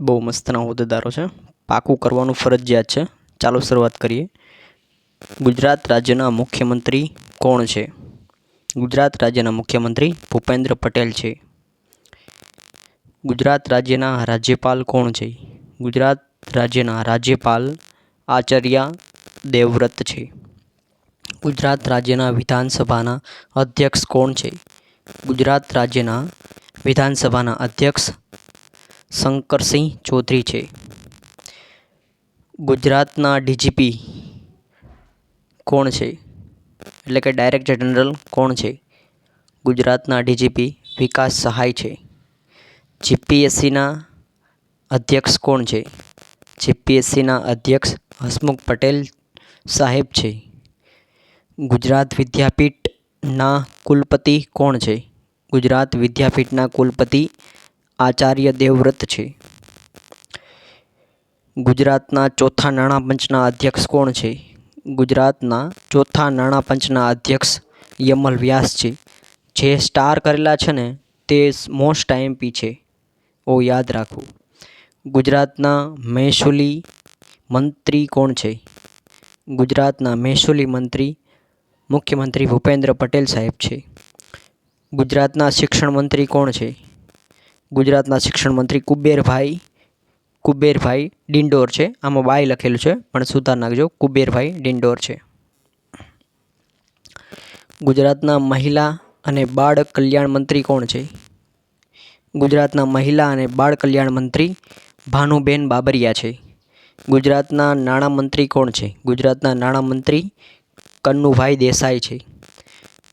બહુ મસ્તના હોદ્દેદારો છે. પાકું કરવાનું ફરજિયાત છે. ચાલો શરૂઆત કરીએ. ગુજરાત રાજ્યના મુખ્યમંત્રી કોણ છે? ગુજરાત રાજ્યના મુખ્યમંત્રી ભૂપેન્દ્ર પટેલ છે. ગુજરાત રાજ્યના રાજ્યપાલ કોણ છે? ગુજરાત રાજ્યના રાજ્યપાલ આચાર્ય દેવવ્રત છે. ગુજરાત રાજ્યના વિધાનસભાના અધ્યક્ષ કોણ છે? ગુજરાત રાજ્યના વિધાનસભાના અધ્યક્ષ શંકરસિંહ ચૌધરી છે. ગુજરાતના ડીજીપી કોણ છે? એટલે કે ડાયરેક્ટર જનરલ કોણ છે? ગુજરાતના ડીજીપી વિકાસ સહાય છે. જીપીએસસીના અધ્યક્ષ કોણ છે? જીપીએસસીના અધ્યક્ષ હસમુખ પટેલ સાહેબ છે. ગુજરાત વિદ્યાપીઠના કુલપતિ કોણ છે? ગુજરાત વિદ્યાપીઠના કુલપતિ આચાર્ય દેવવ્રત છે. ગુજરાતના ચોથા નાણાં પંચના અધ્યક્ષ કોણ છે? ગુજરાતના ચોથા નાણાં પંચના અધ્યક્ષ યમલ વ્યાસ છે. જે સ્ટાર કરેલા છે ને, તે મોસ્ટ આઈએમપી છે. ઓ યાદ રાખવું ગુજરાતના મહેસૂલી મંત્રી કોણ છે? ગુજરાતના મહેસૂલી મંત્રી મુખ્યમંત્રી ભૂપેન્દ્ર પટેલ સાહેબ છે. ગુજરાતના શિક્ષણ મંત્રી કોણ છે? ગુજરાતના શિક્ષણ મંત્રી કુબેરભાઈ કુબેરભાઈ ડિંડોર છે. આમાં બાય લખેલું છે, પણ સુધાર નાખજો. કુબેરભાઈ ડિંડોર છે. ગુજરાતના મહિલા અને બાળ કલ્યાણ મંત્રી કોણ છે? ગુજરાતના મહિલા અને બાળ કલ્યાણ મંત્રી ભાનુબેન બાબરિયા છે. ગુજરાતના નાણાં મંત્રી કોણ છે? ગુજરાતના નાણાં મંત્રી કન્નુભાઈ દેસાઈ છે.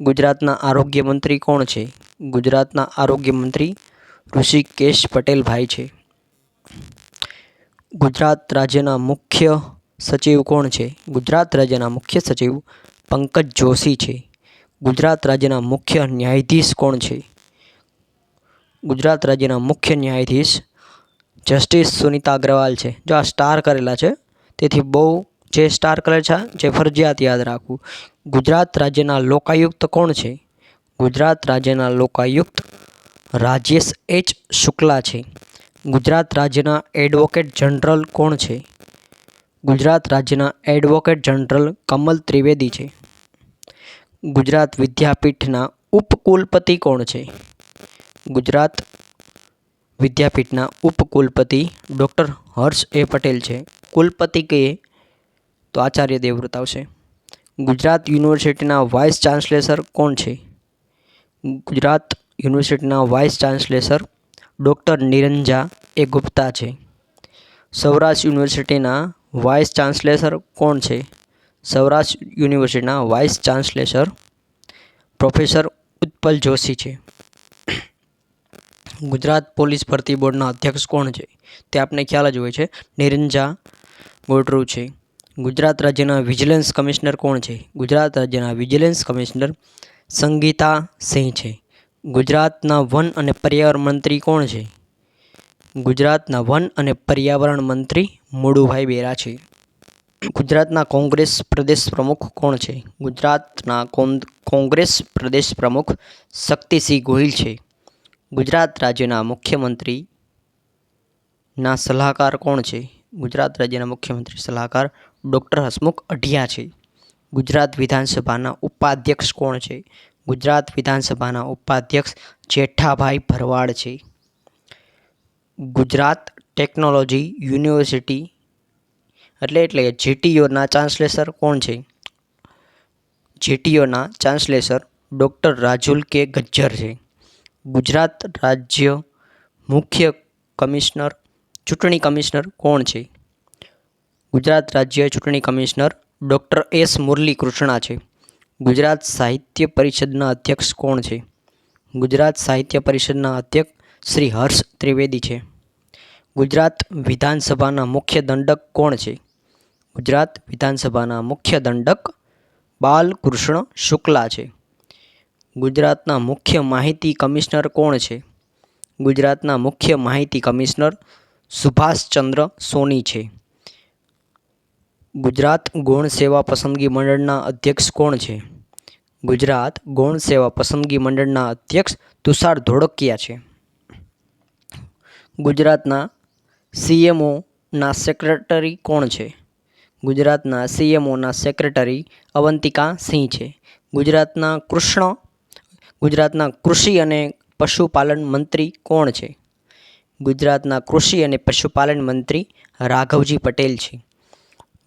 ગુજરાતના આરોગ્ય મંત્રી કોણ છે? ગુજરાતના આરોગ્ય મંત્રી ઋષિકેશ પટેલભાઈ છે. ગુજરાત રાજ્યના મુખ્ય સચિવ કોણ છે? ગુજરાત રાજ્યના મુખ્ય સચિવ પંકજ જોશી છે. ગુજરાત રાજ્યના મુખ્ય ન્યાયાધીશ કોણ છે? ગુજરાત રાજ્યના મુખ્ય ન્યાયાધીશ જસ્ટિસ સુનિતા અગ્રવાલ છે. જો આ સ્ટાર કરેલા છે, તેથી બહુ જે સ્ટાર કરેલ છે, જે ફરજિયાત યાદ રાખવું. ગુજરાત રાજ્યના લોકાયુક્ત કોણ છે? ગુજરાત રાજ્યના લોકાયુક્ત રાજેશ એચ. શુક્લા છે. ગુજરાત રાજ્યના એડવોકેટ જનરલ કોણ છે? ગુજરાત રાજ્યના એડવોકેટ જનરલ કમલ ત્રિવેદી છે. ગુજરાત વિદ્યાપીઠના ઉપકુલપતિ કોણ છે? ગુજરાત વિદ્યાપીઠના ઉપકુલપતિ ડૉક્ટર હર્ષ એ પટેલ છે. કુલપતિ કહીએ તો આચાર્ય દેવવ્રત આવશે. ગુજરાત યુનિવર્સિટીના વાઇસ ચાન્સલેસર કોણ છે? ગુજરાત યુનિવર્સિટીના vice chancellor doctor Neerja A Gupta છે. સૌરાષ્ટ્ર યુનિવર્સિટીના વાઇસ ચાન્સલેસર કોણ છે? સૌરાષ્ટ્ર યુનિવર્સિટીના vice chancellor professor Utpal Joshi છે. ગુજરાત પોલીસ ભરતી બોર્ડના અધ્યક્ષ કોણ છે? તે આપને ખ્યાલ જ હોય છે. નિરંજા ગોટરુ છે. ગુજરાત રાજ્યના વિજિલન્સ કમિશનર કોણ છે? ગુજરાત રાજ્યના વિજિલન્સ કમિશનર સંગીતા સિંહ છે. ગુજરાતના વન અને પર્યાવરણ મંત્રી કોણ છે? ગુજરાતના વન અને પર્યાવરણ મંત્રી મોડુભાઈ બેરા છે. ગુજરાતના કોંગ્રેસ પ્રદેશ પ્રમુખ કોણ છે? ગુજરાતના કોંગ્રેસ પ્રદેશ પ્રમુખ શક્તિસિંહ ગોહિલ છે. ગુજરાત રાજ્યના મુખ્યમંત્રી ના સલાહકાર કોણ છે? ગુજરાત રાજ્યના મુખ્યમંત્રી સલાહકાર ડૉક્ટર હસમુખ અઢિયા છે. ગુજરાત વિધાનસભાના ઉપાધ્યક્ષ કોણ છે? ગુજરાત વિધાનસભાના ઉપાધ્યક્ષ જેઠાભાઈ ભરવાડ છે. ગુજરાત ટેકનોલોજી યુનિવર્સિટી એટલે એટલે જીટીયુના ચાન્સલેસર કોણ છે? જીટીયુના ચાન્સલેસર ડૉક્ટર રાજુલ કે ગજ્જર છે. ગુજરાત રાજ્ય મુખ્ય કમિશનર, ચૂંટણી કમિશનર કોણ છે? ગુજરાત રાજ્ય ચૂંટણી commissioner doctor S Murali Krishna છે. ગુજરાત સાહિત્ય પરિષદના અધ્યક્ષ કોણ છે? ગુજરાત સાહિત્ય પરિષદના અધ્યક્ષ શ્રી હર્ષ ત્રિવેદી છે. ગુજરાત વિધાનસભાના મુખ્ય દંડક કોણ છે? ગુજરાત વિધાનસભાના મુખ્ય દંડક બાલકૃષ્ણ શુક્લા છે. ગુજરાતના મુખ્ય માહિતી કમિશનર કોણ છે? ગુજરાતના મુખ્ય માહિતી કમિશનર સુભાષચંદ્ર સોની છે. ગુજરાત ગૌણ સેવા પસંદગી મંડળના અધ્યક્ષ કોણ છે? ગુજરાત ગૌણ સેવા પસંદગી મંડળના અધ્યક્ષ તુષાર ધોળકિયા છે. ગુજરાતના સીએમઓના સેક્રેટરી કોણ છે? ગુજરાતના સીએમઓના સેક્રેટરી અવંતિકા સિંહ છે. ગુજરાતના કૃષ્ણ, ગુજરાતના કૃષિ અને પશુપાલન મંત્રી કોણ છે? ગુજરાતના કૃષિ અને પશુપાલન મંત્રી રાઘવજી પટેલ છે.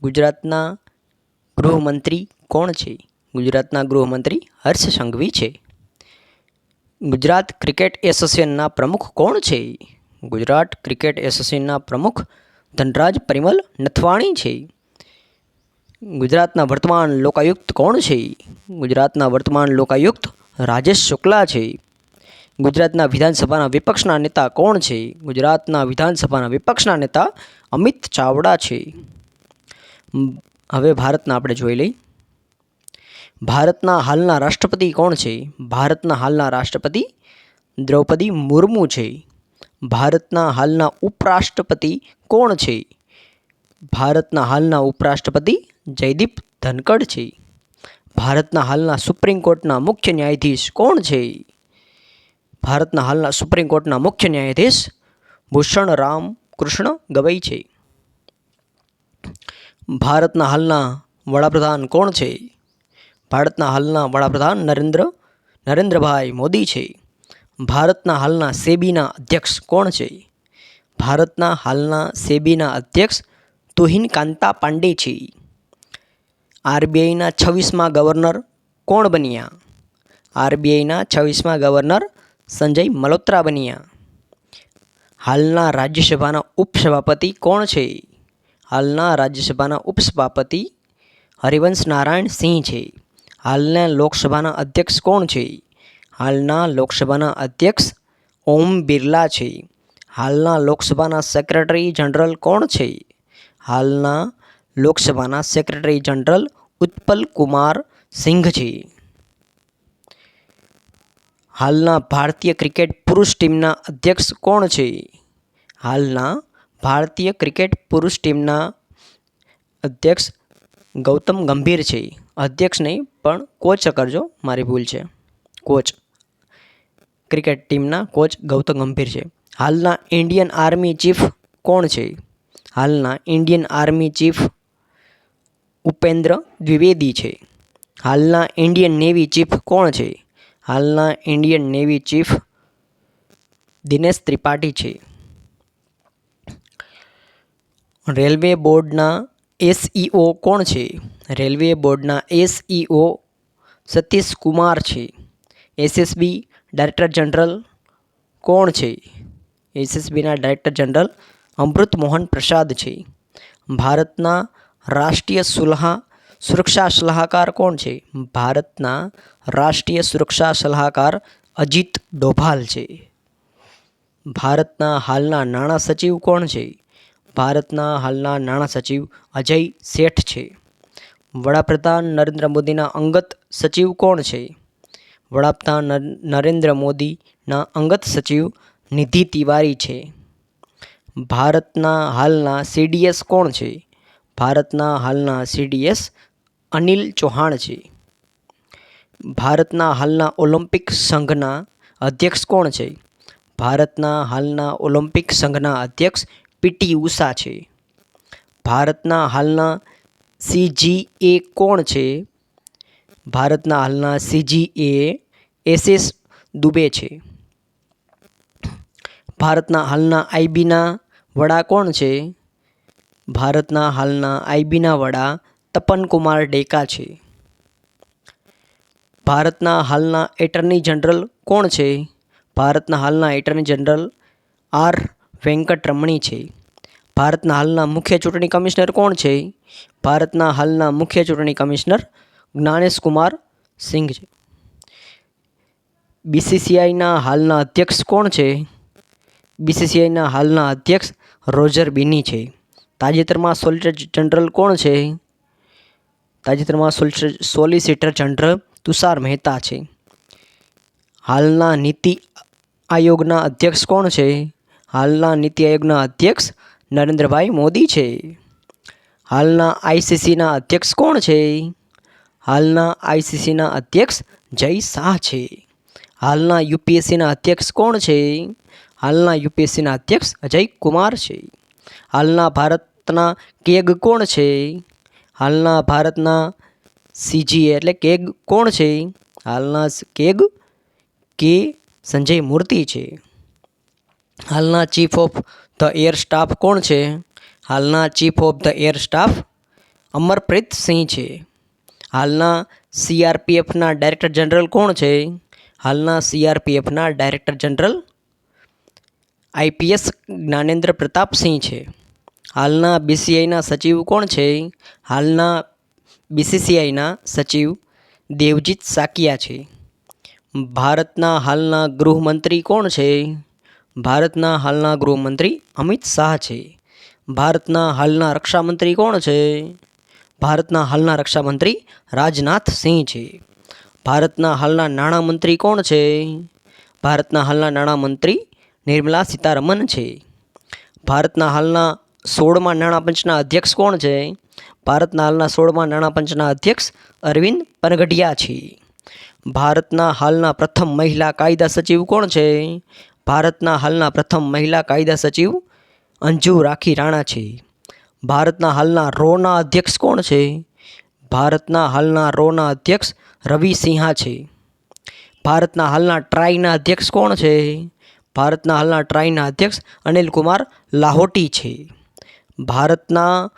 ગુજરાતના ગૃહમંત્રી કોણ છે? ગુજરાતના ગૃહમંત્રી હર્ષ સંઘવી છે. ગુજરાત ક્રિકેટ એસોસિએશનના પ્રમુખ કોણ છે? ગુજરાત ક્રિકેટ એસોસિએશનના પ્રમુખ ધનરાજ પરિમલ નથવાણી છે. ગુજરાતના વર્તમાન લોકાયુક્ત કોણ છે? ગુજરાતના વર્તમાન લોકાયુક્ત રાજેશ શુક્લા છે. ગુજરાતના વિધાનસભાના વિપક્ષના નેતા કોણ છે? ગુજરાતના વિધાનસભાના વિપક્ષના નેતા અમિત ચાવડા છે. હવે ભારતના આપણે જોઈ લઈ ભારતના હાલના રાષ્ટ્રપતિ કોણ છે? ભારતના હાલના રાષ્ટ્રપતિ દ્રૌપદી મુર્મુ છે. ભારતના હાલના ઉપરાષ્ટ્રપતિ કોણ છે? ભારતના હાલના ઉપરાષ્ટ્રપતિ જયદીપ ધનકડ છે. ભારતના હાલના સુપ્રીમ કોર્ટના મુખ્ય ન્યાયાધીશ કોણ છે? ભારતના હાલના સુપ્રીમ કોર્ટના મુખ્ય ન્યાયાધીશ ભૂષણ રામ કૃષ્ણ ગવઈ છે. ભારતના હાલના વડાપ્રધાન કોણ છે? ભારતના હાલના વડાપ્રધાન નરેન્દ્ર, નરેન્દ્રભાઈ મોદી છે. ભારતના હાલના સેબીના અધ્યક્ષ કોણ છે? ભારતના હાલના સેબીના અધ્યક્ષ તુહિન કાંતા પાંડે છે. આરબીઆઈના છવ્વીસમાં ગવર્નર કોણ બન્યા? આરબીઆઈના છવ્વીસમાં ગવર્નર સંજય મલ્હોત્રા બન્યા. હાલના રાજ્યસભાના ઉપસભાપતિ કોણ છે? હાલના રાજ્યસભાના ઉપસભાપતિ હરિવંશ નારાયણ સિંહ છે. હાલના લોકસભાના અધ્યક્ષ કોણ છે? હાલના લોકસભાના અધ્યક્ષ ઓમ બિરલા છે. હાલના લોકસભાના સેક્રેટરી જનરલ કોણ છે? હાલના લોકસભાના સેક્રેટરી જનરલ ઉત્પલ કુમાર સિંઘ છે. હાલના ભારતીય ક્રિકેટ પુરુષ ટીમના અધ્યક્ષ કોણ છે? હાલના ભારતીય ક્રિકેટ પુરુષ ટીમના અધ્યક્ષ ગૌતમ ગંભીર છે અધ્યક્ષ નહીં, પણ કોચ કરજો મારી ભૂલ છે. કોચ ક્રિકેટ ટીમના કોચ ગૌતમ ગંભીર છે. હાલના ઇન્ડિયન આર્મી ચીફ કોણ છે હાલના Indian army chief Upendra Dwivedi છે હાલના ઇન્ડિયન નેવી ચીફ કોણ છે હાલના Indian navy chief Dinesh Tripathi છે રેલવે બોર્ડના એસઈઓ કોણ છે? રેલવે બોર્ડના એસઈઓ સતીશ કુમાર છે. એસએસબી ડાયરેક્ટર જનરલ કોણ છે? એસએસબીના ડાયરેક્ટર જનરલ અમૃત મોહન પ્રસાદ છે. ભારતના રાષ્ટ્રીય સુલહા સુરક્ષા સલાહકાર કોણ છે? ભારતના રાષ્ટ્રીય સુરક્ષા સલાહકાર અજીત ડોભાલ છે. ભારતના હાલના નાણાં સચિવ કોણ છે? ભારતના હાલના નાણાં સચિવ અજય શેઠ છે. વડાપ્રધાન નરેન્દ્ર મોદીના અંગત સચિવ કોણ છે? વડાપ્રધાન નરેન્દ્ર મોદીના અંગત સચિવ નિધિ તિવારી છે. ભારતના હાલના સીડીએસ કોણ છે? ભારતના હાલના સીડીએસ અનિલ ચૌહાણ છે. ભારતના હાલના ઓલિમ્પિક સંઘના અધ્યક્ષ કોણ છે? ભારતના હાલના ઓલિમ્પિક સંઘના અધ્યક્ષ પીટી ઉષા છે. ભારતના હાલના સીજીએ કોણ છે? ભારતના હાલના સીજીએ એસએસ દુબે છે. ભારતના હાલના આઈબીના વડા કોણ છે? ભારતના હાલના આઈબીના વડા તપનકુમાર ડેકા છે. ભારતના હાલના એટર્ની જનરલ કોણ છે? ભારતના હાલના એટર્ની જનરલ આર વેંકટરમણી છે. ભારતના હાલના મુખ્ય ચૂંટણી કમિશનર કોણ છે? ભારતના હાલના મુખ્ય ચૂંટણી કમિશનર જ્ઞાનેશ કુમાર સિંઘ છે. બીસીસીઆઈના હાલના અધ્યક્ષ કોણ છે? બીસીસીઆઈના હાલના અધ્યક્ષ રોજર બિની છે. તાજેતરમાં સોલિસિટર જનરલ કોણ છે? તાજેતરમાં સોલિસિટર જનરલ તુષાર મહેતા છે. હાલના નીતિ આયોગના અધ્યક્ષ કોણ છે? હાલના નીતિ આયોગના અધ્યક્ષ નરેન્દ્રભાઈ મોદી છે. હાલના આઈસીસીના અધ્યક્ષ કોણ છે? હાલના આઈસીસીના અધ્યક્ષ જય શાહ છે. હાલના યુપીએસસીના અધ્યક્ષ કોણ છે? હાલના યુપીએસસીના અધ્યક્ષ અજય કુમાર છે. હાલના ભારતના કેગ કોણ છે? હાલના ભારતના સીજીએ એટલે કેગ કોણ છે? હાલના કેગ કે સંજય મૂર્તિ છે. હાલના chief of the air staff કોણ છે? હાલના chief of the air staff Amarpreet Singh છે. હાલના સીઆરપીએફના ડાયરેક્ટર જનરલ કોણ છે? હાલના સીઆરપીએફના director general IPS Gyanendra Pratapsingh છે. હાલના બીસીઆઈના સચિવ કોણ છે? હાલના બીસીસીઆઈના સચિવ દેવજીત સાકિયા છે. ભારતના હાલના ગૃહમંત્રી કોણ છે? ભારતના હાલના ગૃહમંત્રી અમિત શાહ છે. ભારતના હાલના રક્ષામંત્રી કોણ છે? ભારતના હાલના રક્ષામંત્રી રાજનાથ સિંહ છે. ભારતના હાલના નાણામંત્રી કોણ છે? ભારતના હાલના નાણામંત્રી નિર્મલા સીતારમન છે. ભારતના હાલના સોળમા નાણાપંચના અધ્યક્ષ કોણ છે? ભારતના હાલના સોળમા નાણાપંચના અધ્યક્ષ અરવિંદ પનગઢિયા છે. ભારતના હાલના પ્રથમ મહિલા કાયદા સચિવ કોણ છે? ભારતના હાલના પ્રથમ મહિલા કાયદા સચિવ અંજુ રાખી રાણા છે. ભારતના હાલના રોના અધ્યક્ષ કોણ છે? ભારતના હાલના રોના અધ્યક્ષ રવિ સિંહા છે. ભારતના હાલના ટ્રાઈના અધ્યક્ષ કોણ છે? ભારતના હાલના ટ્રાઈના અધ્યક્ષ અનિલ કુમાર લાહોટી છે. ભારતના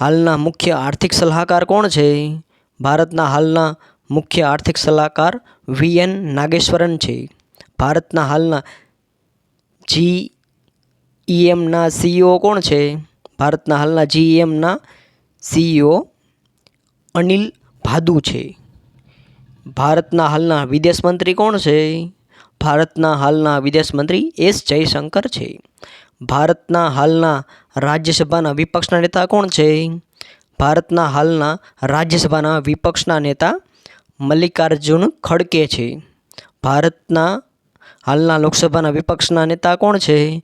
હાલના મુખ્ય આર્થિક સલાહકાર કોણ છે? ભારતના હાલના મુખ્ય આર્થિક સલાહકાર વી એન નાગેશ્વરન છે. ભારતના હાલના જી ઈએમના સીઈઓ કોણ છે? ભારતના હાલના જીઈએમના સીઈઓ અનિલ ભાદુ છે. ભારતના હાલના વિદેશ મંત્રી કોણ છે? ભારતના હાલના વિદેશ મંત્રી એસ જયશંકર છે. ભારતના હાલના રાજ્યસભાના વિપક્ષના નેતા કોણ છે? ભારતના હાલના રાજ્યસભાના વિપક્ષના નેતા મલ્લિકાર્જુન ખડકે છે. ભારતના હાલના લોકસભાના વિપક્ષના નેતા કોણ છે?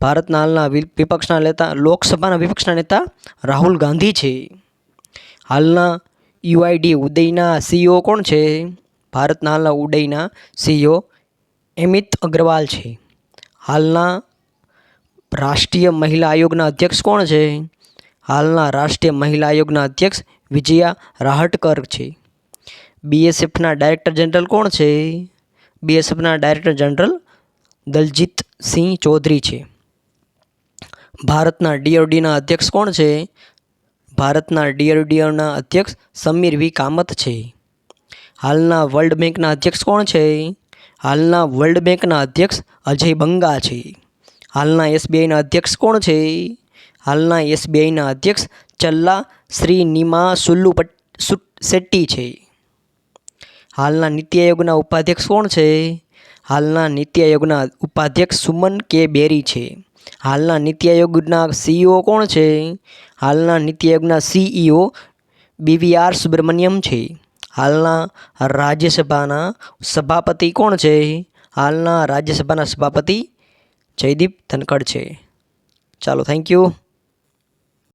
ભારતના હાલના વિપક્ષના નેતા, લોકસભાના વિપક્ષના નેતા રાહુલ ગાંધી છે. હાલના યુઆઈડી ઉદયના સીઈઓ કોણ છે? ભારતના હાલના ઉદયના સીઈઓ એમિત અગ્રવાલ છે. હાલના રાષ્ટ્રીય મહિલા આયોગના અધ્યક્ષ કોણ છે? હાલના રાષ્ટ્રીય મહિલા આયોગના અધ્યક્ષ વિજયા રાહટકર છે. બીએસએફના ડાયરેક્ટર જનરલ કોણ છે? બીએસએફના ડાયરેક્ટર જનરલ દલજીત સિંહ ચૌધરી છે. ભારતના ડીઆરડીના અધ્યક્ષ કોણ છે? ભારતના ડીઆરડીઓના અધ્યક્ષ સમીર વી. કામત છે. હાલના વર્લ્ડ બેંકના અધ્યક્ષ કોણ છે? હાલના વર્લ્ડ બેંકના અધ્યક્ષ અજય બંગા છે. હાલના એસબીઆઈના અધ્યક્ષ કોણ છે? હાલના એસબીઆઈના અધ્યક્ષ ચલ્લા શ્રી નિમા સુલ્લુ શેટ્ટી છે. હાલના નીતિ આયોગના ઉપાધ્યક્ષ કોણ છે? હાલના નીતિ આયોગના ઉપાધ્યક્ષ સુમન કે બેરી છે. હાલના નીતિ આયોગના સીઈઓ કોણ છે? હાલના નીતિ આયોગના સીઈઓ બીવીઆર સુબ્રમણ્યમ છે. હાલના રાજ્યસભાના સભાપતિ કોણ છે? હાલના રાજ્યસભાના સભાપતિ જયદીપ ધનકડ છે. ચાલો થેન્ક યુ